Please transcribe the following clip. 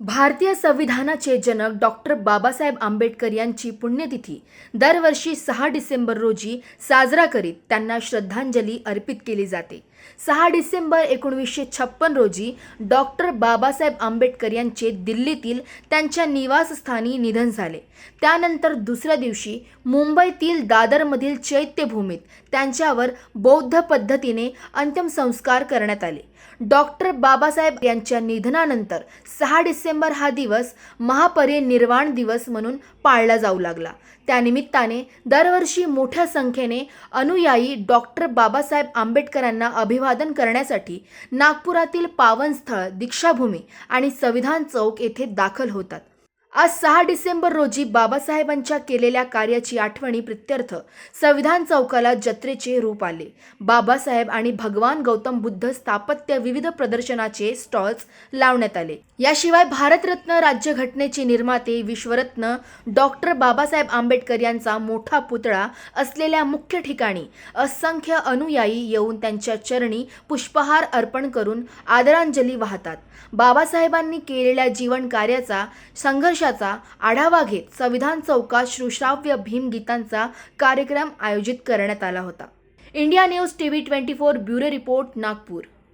भारतीय संविधानाचे जनक डॉक्टर बाबासाहेब आंबेडकर यांची पुण्यतिथी. दरवर्षी सहा डिसेंबर रोजी साजरा करीत त्यांना श्रद्धांजली अर्पित केली जाते. सहा डिसेंबर एकोणवीसशे छप्पन रोजी डॉक्टर बाबासाहेब आंबेडकर यांचे दिल्लीतील त्यांच्या निवासस्थानी निधन झाले. त्यानंतर दुसऱ्या दिवशी मुंबईतील दादरमधील चैत्यभूमीत त्यांच्यावर बौद्ध पद्धतीने अंत्यमसंस्कार करण्यात आले. डॉक्टर बाबासाहेब यांच्या निधनानंतर सहा डिसेंबर हा दिवस महापरिनिर्वाण दिवस म्हणून पाळला जाऊ लागला. त्यानिमित्ताने दरवर्षी मोठ्या संख्येने अनुयायी डॉक्टर बाबासाहेब आंबेडकरांना अभि अभिवादन करण्यासाठी नागपुरातील पावनस्थळ दीक्षाभूमी आणि संविधान चौक येथे दाखल होतात. आज सहा डिसेंबर रोजी बाबासाहेबांच्या केलेल्या कार्याची आठवणी प्रित्यर्थ संविधान चौकाला जत्रेचे रूप आले. बाबासाहेब आणि भगवान गौतम बुद्ध स्थापत्य विविध प्रदर्शनाचे स्टॉल्स लावण्यात आले. याशिवाय भारतरत्न राज्यघटनेचे निर्माते विश्वरत्न डॉक्टर बाबासाहेब आंबेडकर यांचा मोठा पुतळा असलेल्या मुख्य ठिकाणी असंख्य अनुयायी येऊन त्यांच्या चरणी पुष्पहार अर्पण करून आदरांजली वाहतात. बाबासाहेबांनी केलेल्या जीवन कार्याचा संघर्ष संघर्षाचा आढावा घेत संविधान चौकात श्रुश्राव्य भीमगीतांचा कार्यक्रम आयोजित करण्यात आला होता. India News TV twenty four bureau report Nagpur.